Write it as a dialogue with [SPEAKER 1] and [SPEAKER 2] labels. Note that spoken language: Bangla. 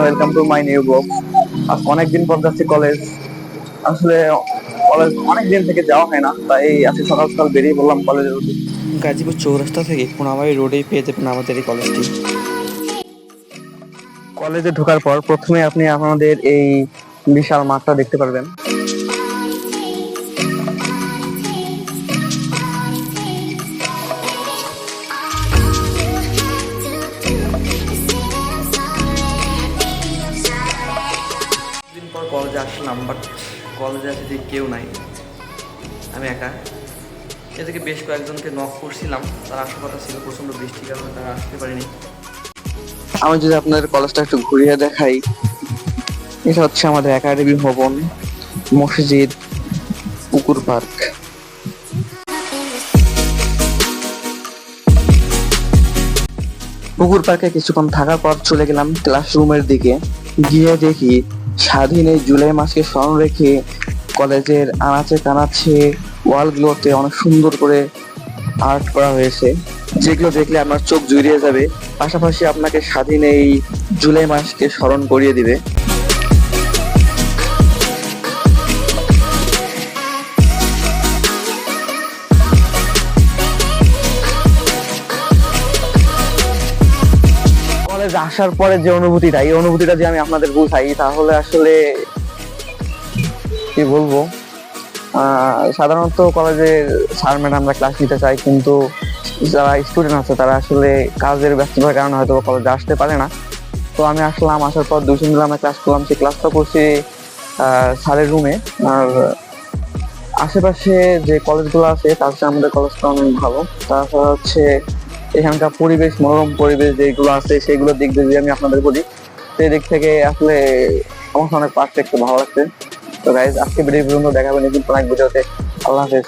[SPEAKER 1] Welcome to my new blog অনেকদিন পর যাচ্ছি কলেজ আসলে কলেজ অনেক দিন থেকে যাওয়া হয় না তাই আজকে সকাল সকাল বেরিয়ে পড়লাম কলেজের
[SPEAKER 2] গাজীপুর চৌরাস্তা থেকে কোনাবাড়ি রোডেই পেয়ে যাবেন আমাদের এই কলেজটি
[SPEAKER 1] কলেজে ঢোকার পর প্রথমে আপনি আমাদের এই বিশাল মাঠটা দেখতে পারবেন।
[SPEAKER 2] কলেজে আসলাম বাট কলেজে আছে যে কেউ নাই। আমি একা। এদিকে বেশ কয়েকজনকে নক করছিলাম। তারা আসার কথা ছিল প্রচণ্ড বৃষ্টির কারণে তারা আসতে পারেনি।
[SPEAKER 1] আমি যদি আপনাদের কলেজটা একটু ঘুরিয়ে দেখাই, এটা হচ্ছে আমাদের একাডেমি ভবন, মসজিদ, পুকুর পার্ক। পুকুর পার্কে কিছুক্ষণ থাকার পর চলে গেলাম ক্লাসরুমের দিকে। গিয়ে দেখি স্বাধীন এই জুলাই মাসকে স্মরণ রেখে কলেজের আনাচে কানাচে ওয়ালগুলোতে অনেক সুন্দর করে আর্ট করা হয়েছে। যেগুলো দেখলে আপনার চোখ জুড়িয়ে যাবে। পাশাপাশি আপনাকে স্বাধীন এই জুলাই মাসকে স্মরণ করিয়ে দিবে। কলেজ আসার পরে যে অনুভূতিটা, এই অনুভূতিটা যে আমি আপনাদের বুঝাই, তাহলে আসলে কি বলব? সাধারণত কলেজের স্যার ম্যাডামরা ক্লাস নিতে চাই কিন্তু যারা স্টুডেন্ট আছে, তারা আসলে কাজের ব্যস্ততার কারণে হয়তো কলেজে আসতে পারে না। তো আমি আসলাম, আসার পর দুই তিন আমরা ক্লাস করলাম, সেই ক্লাসটা করছি স্যারের রুমে আর আশেপাশে যে কলেজগুলো আছে, তার চেয়ে আমাদের কলেজটা অনেক ভালো। তাছাড়া হচ্ছে এখানকার পরিবেশ, মনোরম পরিবেশ যেগুলো আছে সেগুলো দিক দিয়ে আমি আপনাদের বলি, সেই দিক থেকে আসলে আমার অনেক অনেক একটু ভালো লাগছে। তো গাইজ আজকে ভিডিও পর্যন্ত দেখাবেন কিন্তু অনেক ভিডিওতে। আল্লাহ হাফেজ।